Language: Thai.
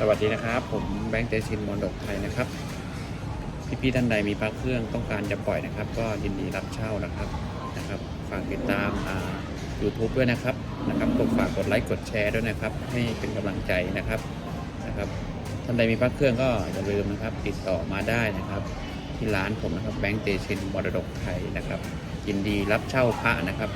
สวัสดีนะครับ ผมแบงค์เตชินมอรดกไทยนะครับ พี่ๆท่านใดมีพระเครื่องต้องการจะปล่อยนะครับ ก็ยินดีรับเช่านะครับนะครับ ฝากติดตามอ่า YouTube ด้วยนะครับนะครับกดฝากกดไลค์กดแชร์ด้วยนะครับ ให้เป็นกำลังใจนะครับนะครับท่านใดมีพระเครื่องก็อย่าลืมนะครับ ติดต่อมาได้นะครับ ที่ร้านผมนะครับแบงค์เตชินมรดกไทยนะครับ ยินดีรับเช่าพระนะครับ